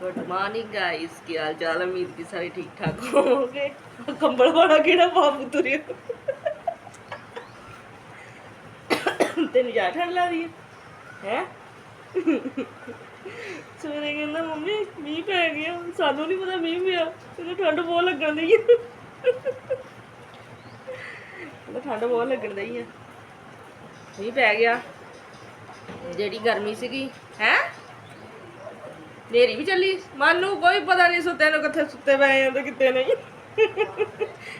Good morning guys ਕੀ ਹਾਲ ਚਾਲ ਹੈ? ਉਮੀਦ ਕਿ ਸਾਰੇ ਠੀਕ ਠਾਕ ਹੋਵੋਗੇ। ਕੰਬਲ ਵਾਲਾ ਕਿਹੜਾ ਬਾਬੂ ਤੁਰਿਆ? ਤੈਨੂੰ ਜਾ ਠੰਡ ਲੱਗਦੀ ਰਹੀ ਹੈ? ਸਵੇਰੇ ਕਹਿੰਦਾ, ਮੰਮੀ, ਮੀਂਹ ਪੈ ਗਿਆ। ਸਾਨੂੰ ਨਹੀਂ ਪਤਾ ਮੀਂਹ ਪਿਆ। ਤੈਨੂੰ ਠੰਡ ਬਹੁਤ ਲੱਗਣ ਦੀ ਹੈ ਠੰਡ ਬਹੁਤ ਲੱਗਣ ਦੀ ਹੈ ਮੀਂਹ ਪੈ ਗਿਆ। ਜਿਹੜੀ ਗਰਮੀ ਸੀਗੀ, ਹੈ? ਨੇਰੀ ਵੀ ਚੱਲੀ। ਮਨ ਨੂੰ ਕੋਈ ਪਤਾ ਨਹੀਂ ਸੁੱਤੇ ਨੂੰ ਕਿੱਥੇ ਸੁੱਤੇ ਪਏ ਆ ਤੇ ਕਿੱਥੇ ਨਹੀਂ।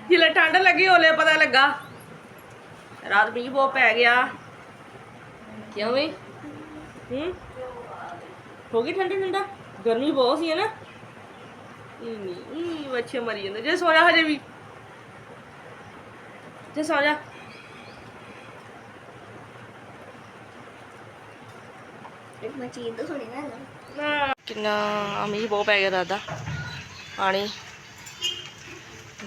ਜਿਲੇ ਠੰਡ ਲੱਗੀ ਹੋਲੇ ਪਤਾ ਲੱਗਾ। ਰਾਤ ਮੀਂਹ ਬਹੁਤ ਪੈ ਗਿਆ। ਕਿਉਂ ਵੀ? ਹੂੰ? ਹੋ ਗਈ ਠੰਡਾ ਠੰਡਾ? ਗਰਮੀ ਬਹੁਤ ਸੀ ਹੈ ਨਾ ਇਹ ਨਹੀਂ ਇਹ ਬੱਚੇ ਮਰੀ ਜਾਂਦੇ। ਜੇ ਸੋਇਆ ਹਜੇ ਵੀ। ਜੇ ਸੋ ਜਾ। ਇੱਕ ਮਚੀਨ ਤੋਂ ਸੁਣੀ ਨਾ ਨਾ ਕਿੰਨਾ ਮੀਂਹ ਬਹੁਤ ਪੈ ਗਿਆ ਦਾਦਾ। ਪਾਣੀ।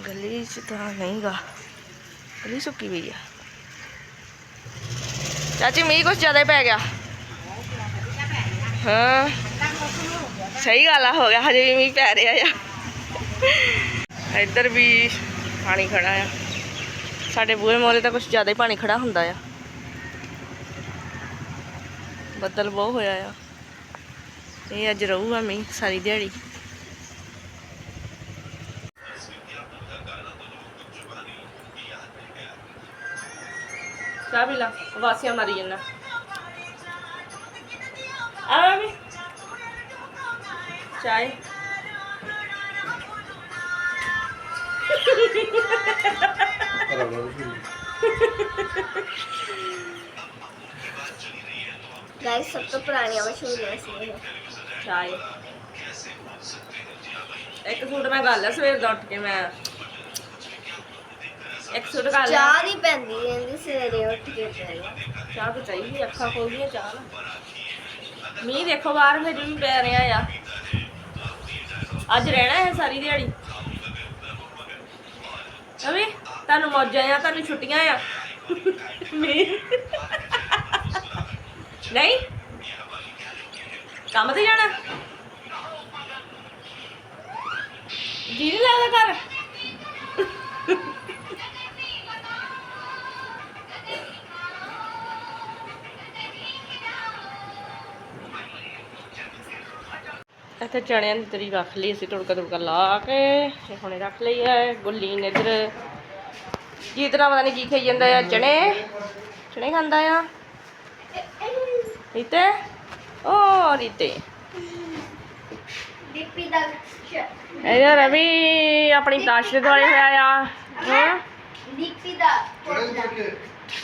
ਗਲੀ 'ਚ ਤਾਂ ਨਹੀਂਗਾ। ਗਲੀ ਸੁੱਕੀ ਪਈ ਆ। ਚਾਚੀ, ਮੀਂਹ ਕੁਛ ਜ਼ਿਆਦਾ ਪੈ ਗਿਆ। ਹਾਂ। ਸਹੀ ਗੱਲ ਆ, ਹੋ ਗਿਆ, ਹਜੇ ਵੀ ਮੀਂਹ ਪੈ ਰਿਹਾ ਆ। ਇੱਧਰ ਵੀ ਪਾਣੀ ਖੜਾ ਆ। ਸਾਡੇ ਬੂਹੇ ਮੋਲੇ ਤਾਂ ਕੁਛ ਜ਼ਿਆਦਾ ਹੀ ਪਾਣੀ ਖੜਾ ਹੁੰਦਾ ਆ। ਬੱਦਲ ਬਹੁਤ ਹੋਇਆ ਆ। ਇਹ ਅੱਜ ਰਹੂਗਾ ਮੀਂਹ, ਸਾਰੀ ਦਿਹਾੜੀ। ਚਾਹ ਪੀ ਲਾ ਵਾਸੀਆਂ ਮਾਰੀ ਜੰਨਾ ਆ ਵੀ। ਚਾਹ ਗਾਇਸ ਸਭ ਤੋਂ ਪੁਰਾਣੀਆਂ ਮਸ਼ਹੂਰੀਆਂ ਸੀ ਇਹ ਚਾਹ ਇੱਕ ਸੂਟ ਮੈਂ ਗੱਲ ਆ ਸਵੇਰ ਦਾ ਉੱਠ ਕੇ ਮੈਂ। ਇੱਕ ਸੂਟ ਗੱਲ ਚਾਹ ਨਹੀਂ ਪੈਂਦੀ ਰਹਿੰਦੀ ਸਵੇਰੇ ਉੱਠ ਕੇ ਤੇ। ਚਾਹ ਤਾਂ ਚਾਹੀਦੀ ਅੱਖਾਂ ਖੋਲਦੀਆਂ ਚਾਹ ਨਾਲ। ਮੀਂਹ ਦੇਖੋ ਬਾਹਰ ਫਿਰ ਵੀ ਪੈ ਰਿਹਾ ਆ। ਅੱਜ ਰਹਿਣਾ ਹੈ ਸਾਰੀ ਦਿਹਾੜੀ। ਅਵੇ ਤੁਹਾਨੂੰ ਮੌਜਾਂ ਆ ਤੁਹਾਨੂੰ ਛੁੱਟੀਆਂ ਆ। ਮੀਂਹ। ਨਹੀਂ? ਕੰਮ ਤੇ ਜਾਣਾ? ਜੀ ਨਹੀਂ ਲੱਗਦਾ ਘਰ? ਇੱਥੇ ਚਣਿਆਂ ਦੀ ਤਰੀ ਰੱਖ ਲਈ ਅਸੀਂ, ਤੁੜਕਾ ਤੜਕਾ ਲਾ ਕੇ ਇਹ ਹੁਣੇ ਰੱਖ ਲਈ ਹੈ, ਗੁੱਲੀ ਨੇ ਇੱਧਰ ਜੀਤਨਾ ਪਤਾ ਨਹੀਂ ਕੀ ਖਾਈ ਜਾਂਦਾ ਆ, ਚਣੇ? ਚਣੇ ਖਾਂਦਾ ਆ? ਰੀਤੇ ਓ ਰੀਤੇ ਦੀਪੀ ਦਾ ਇਹ ਰਵੀ ਆਪਣੀ ਤਾਸ਼ ਦੇ ਦੁਆਲੇ ਹੋਇਆ ਆ। ਹਾਂ? ਦੀਪੀ ਦਾ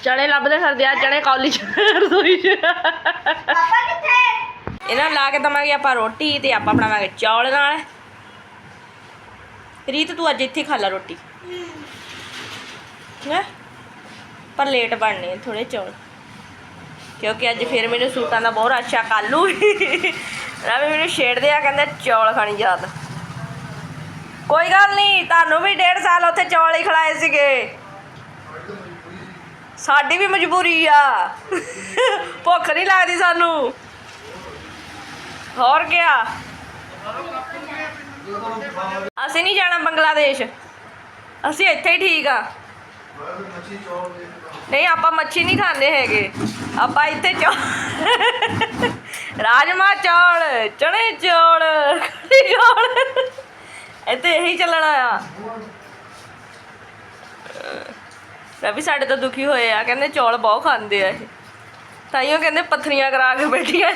ਚਣੇ ਲੱਭਦੇ ਫਿਰਦੇ ਆ ਚਣੇ ਕੌਲੀ ਚ ਰਸੋਈ ਚ। ਪਾਪਾ ਕਿੱਥੇ? ਇਹਨਾਂ ਲਾ ਕੇ ਦਵਾਂਗੇ ਆਪਾਂ ਰੋਟੀ ਤੇ ਆਪਾਂ ਬਣਾਵਾਂਗੇ ਚੌਲ ਨਾਲ। ਰੀਤ ਤੂੰ ਅੱਜ ਇੱਥੇ ਖਾ ਲੈ ਰੋਟੀ। ਹੈ। ਪਰ ਲੇਟ ਬਣਨੇ ਥੋੜੇ ਚੌਲ। ਕਿਉਂਕਿ ਅੱਜ ਫਿਰ ਮੈਨੂੰ ਸੂਟਾਂ ਦਾ ਬਹੁਤ ਅੱਛਾ ਕਾਲੂ ਰਵੀ ਮੈਨੂੰ ਛੇੜਦੇ ਆ, ਕਹਿੰਦੇ ਚੌਲ ਖਾਣੀ ਯਾਦ। ਕੋਈ ਗੱਲ ਨਹੀਂ, ਤੁਹਾਨੂੰ ਵੀ ਡੇਢ ਸਾਲ ਉੱਥੇ ਚੌਲ ਹੀ ਖਿਲਾਏ ਸੀਗੇ। ਸਾਡੀ ਵੀ ਮਜਬੂਰੀ ਆ। ਭੁੱਖ ਨਹੀਂ ਲੱਗਦੀ ਸਾਨੂੰ। ਹੋਰ ਕਿਆ? ਅਸੀਂ ਨਹੀਂ ਜਾਣਾ ਬੰਗਲਾਦੇਸ਼। ਅਸੀਂ ਇੱਥੇ ਹੀ ਠੀਕ ਆ। ਨਹੀਂ, ਆਪਾਂ ਮੱਛੀ ਨਹੀਂ ਖਾਂਦੇ ਹੈਗੇ। ਆਪਾਂ ਇੱਥੇ ਚੌ ਰਾਜਮਾ ਚੌਲ ਚਣੇ ਚੌਲ ਚੌਲ। ਇੱਥੇ ਇਹੀ ਚੱਲਣਾ ਆ। ਰਵੀ ਸਾਡੇ ਤੋਂ ਦੁਖੀ ਹੋਏ ਆ, ਕਹਿੰਦੇ ਚੌਲ ਬਹੁਤ ਖਾਂਦੇ ਆ ਇਹ। ਤਾਈਓ ਕਹਿੰਦੇ ਪੱਥਰੀਆਂ ਕਰਾ ਕੇ ਬੈਠੀਆਂ।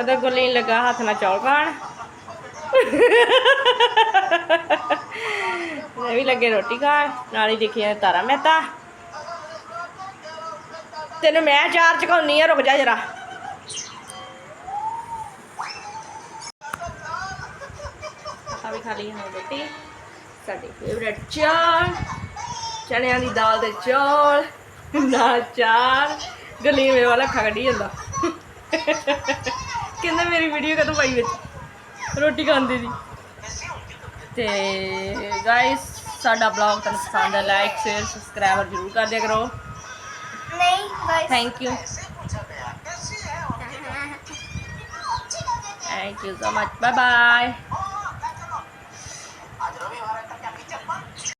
ਹਦਾ ਗੁੱਲੀ ਲੱਗਾ ਹੱਥ ਨਾਲ ਚੌਲ ਖਾਣ। ਮੈਂ ਵੀ ਲੱਗੇ ਰੋਟੀ ਖਾਣ, ਨਾਲ ਹੀ ਦੇਖਿਆ ਤਾਰਾ ਮਹਿਤਾ। ਤੈਨੂੰ ਮੈਂ ਚਾਰ ਚਕਾਉਣੀ ਆ, ਰੁਕ ਜਾ ਜਰਾ। ਆ ਵੀ ਖਾ ਲਈ ਹਾਂ ਰੋਟੀ। ਸਾਡੀ ਫੇਵਰੇਟ ਚਾਰ ਚਣਿਆਂ ਦੀ ਦਾਲ ਦੇ ਚੌਲ, ਨਾਲ ਚਾਰ। ਗਲੀਵੇਂ ਵਾਲਾ ਖਾ ਕੱਢੀ ਜਾਂਦਾ। ਕਹਿੰਦਾ ਮੇਰੀ ਵੀਡੀਓ ਕਦੋਂ ਪਾਈ ਵਿੱਚ? ਰੋਟੀ ਖਾਂਦੇ ਦੀ ਤੇ ਗਾਇਸ ਸਾਡਾ ਬਲੌਗ ਤੁਹਾਨੂੰ ਪਸੰਦ ਹੈ ਲਾਈਕ ਸ਼ੇਅਰ ਸਬਸਕ੍ਰਾਈਬ ਜ਼ਰੂਰ ਕਰ ਦਿਆ ਕਰੋ। ਨਹੀਂ ਬਾਈ thank you thank you so much bye bye